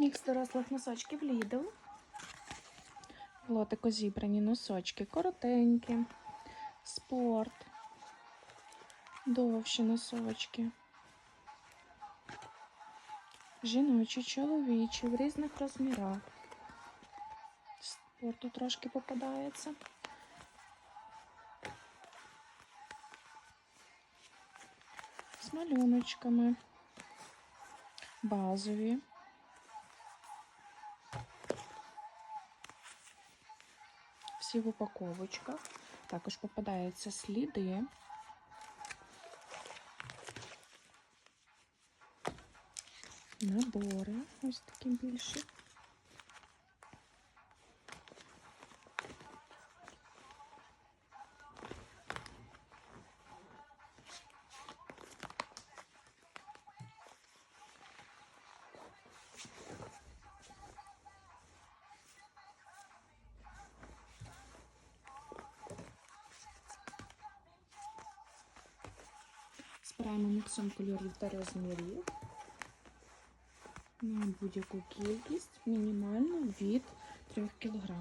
Мікс дорослих носочків Lidl. В Лотику зібрані носочки коротенькі, спорт, довші носочки. Жіночі, чоловічі в різних розмірах. Спорту трошки попадається. З малюночками. Базові. Всі в упаковочках. Також попадаються сліди. Набори ось такі більші. Збираємо міксом кольорів та розмірів на будь-яку кількість мінімально від 3 кг.